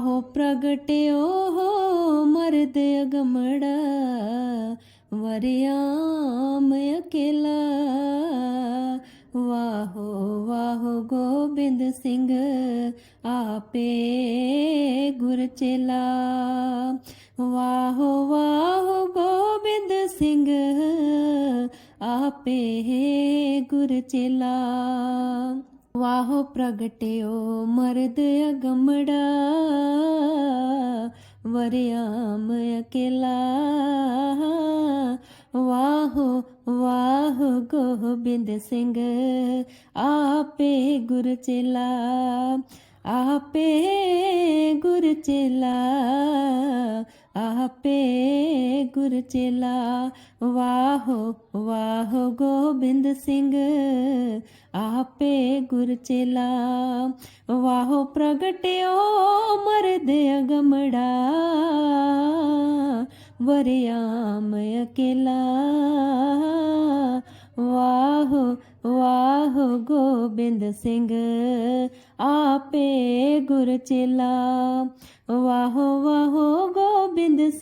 ਆਹੋ ਪ੍ਰਗਟਿਓ ਹੋ ਮਰਦ ਅਗਮੜਾ, ਵਰਿਆਮ ਅਕੇਲਾ। ਵਾਹੋ ਵਾਹੋ ਗੋਬਿੰਦ ਸਿੰਘ ਆਪੇ ਗੁਰ ਚੇਲਾ। ਵਾਹੋ ਵਾਹੋ ਗੋਬਿੰਦ ਸਿੰਘ ਆਪੇ ਗੁਰ ਚੇਲਾ। ਵਾਹੋ ਪ੍ਰਗਟਿਓ ਮਰਦ ਅਗਮੜਾ, ਵਰਿਆਮ ਅਕੇਲਾ। ਵਾਹੋ ਵਾਹੋ ਗੋਬਿੰਦ ਸਿੰਘ, ਆਪੇ ਗੁਰ ਚੇਲਾ, ਆਪੇ ਗੁਰ ਚੇਲਾ। ਆਪੇ ਗੁਰ ਚੇਲਾ, ਵਾਹੋ ਵਾਹੋ ਗੋਬਿੰਦ ਸਿੰਘ। ਆਪੇ ਗੁਰ ਚੇਲਾ, ਵਾਹੋ ਪ੍ਰਗਟਿਓ ਮਰਦ ਅਗਮੜਾ। ਵਰਿਆਮ ਅਕੇਲਾ, ਵਾਹੋ ਵਾਹੋ ਗੋਬਿੰਦ ਸਿੰਘ। ਆਪੇ ਗੁਰ ਚੇਲਾ, ਵਾਹੋ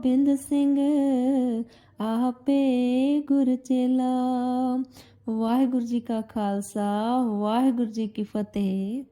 ਗੋਬਿੰਦ ਸਿੰਘ ਆਪੇ ਗੁਰ ਚੇਲਾ। ਵਾਹਿਗੁਰੂ ਜੀ ਕਾ ਖਾਲਸਾ ਵਾਹਿਗੁਰੂ ਜੀ ਕੀ ਫਤਿਹ।